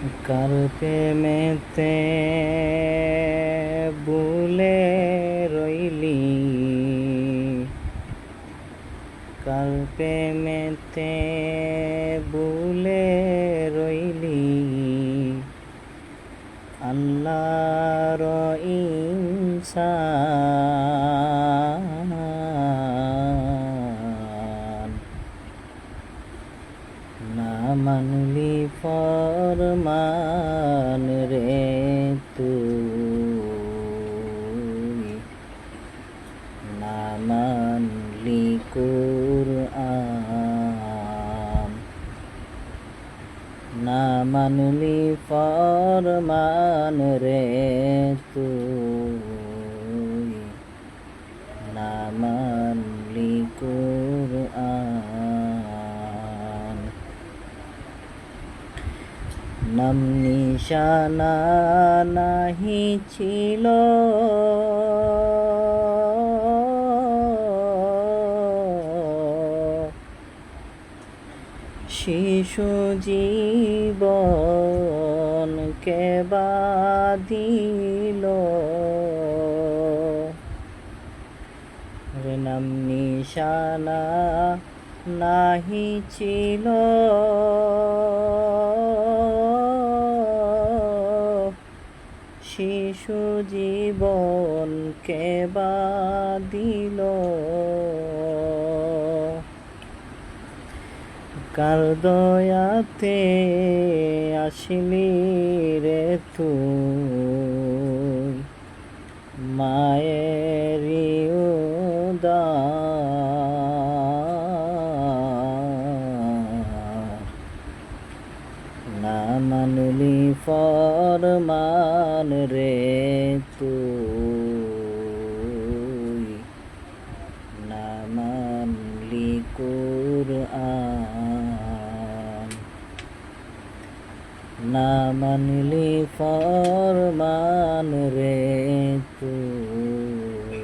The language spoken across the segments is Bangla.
কার প্রেমেতে বুলে রইলি কার প্রেমেতে বুলে রইলি আল্লাহর ইনসান তুই না মানলি কুরআন না মানলি ফরমান রে তুই না মানলি কুরআন। নাম নিশানা নাহি ছিল। শিশু জীবন কে বাদিল নাম নিশানা নাহি ছিল শিশু জীবন কে বাদিল কার দয়াতে আসিলি রে তুই? মায়েরি ফরমান রে তুই। না মানলি কুরআন। না মানলি ফরমান রে তুই।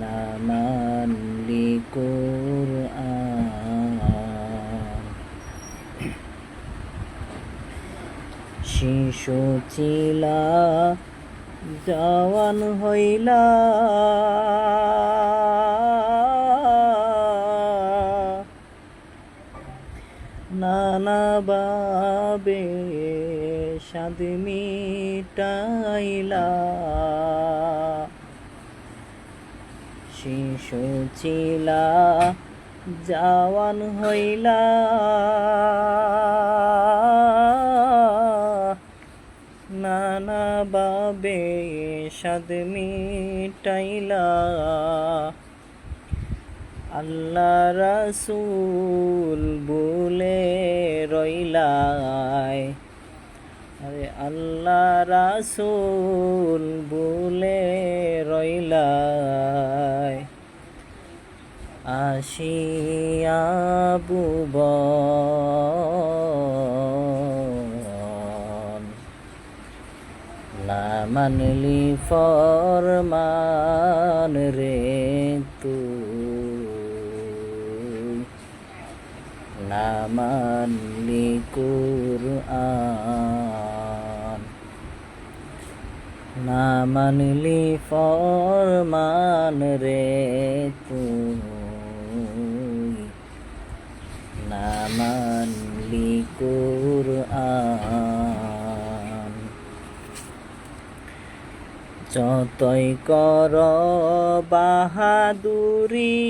না মানলি কুরআন শিশু চিলা জওয়ান হইলা। নানা বাবে সাদ মিটাইলা। শিশু চিলা জওয়ান হইলা। বাবে সাদ মিটাইলা। আল্লাহ রাসূল বলে রইলাই। আরে আল্লাহ রাসূল বলে রইলাই। আসিয়া বুবন না মানলি ফরমান রে তুই না মানলি কুরআন। না মানলি ফরমান রে তুই না মানলি কুরআন। যতই কর বাহাদুরি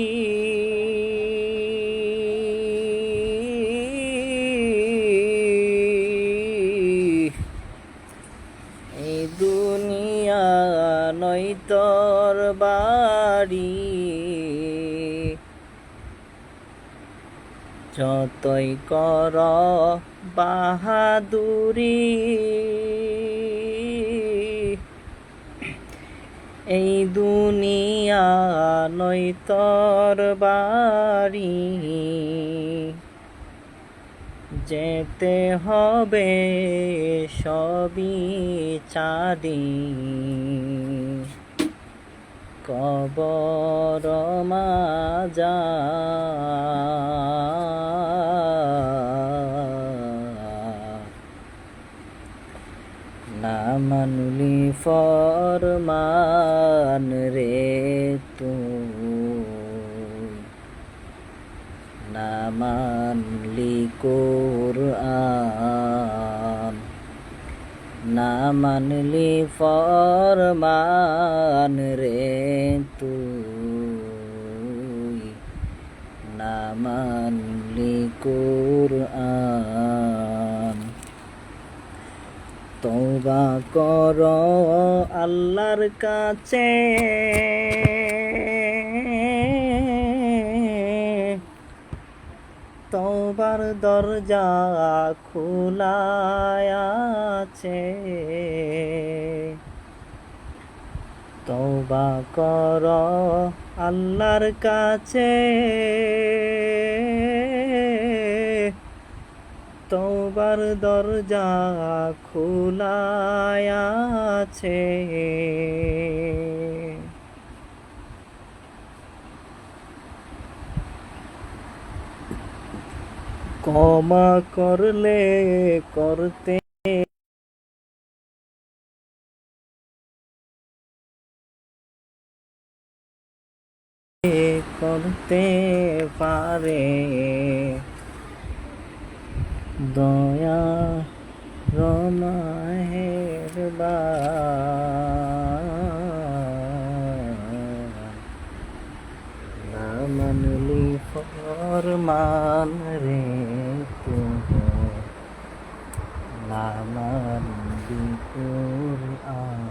এই দুনিয়া নই তোর বাড়ি। যতই কর বাহাদুরি এই দুনিয়া নই তোর বাড়ি। যেতে হবে সবই চাঁদি। কবর মাজা মানলি ফরমান রে তুই না মানলি কোরআন। না মানলি ফরমান রে তুই না মানলি কোরআন। তওবা কর আল্লাহর কাছে। তওবার দরজা খোলা আছে। কর আল্লাহর কাছে। তওবার দরজা খোলা আছে ক্ষমা করলে করতে করতে পারে। দয়া রমাহের বা না মানলি ফরমান রে তুমি না মানলি কোরআন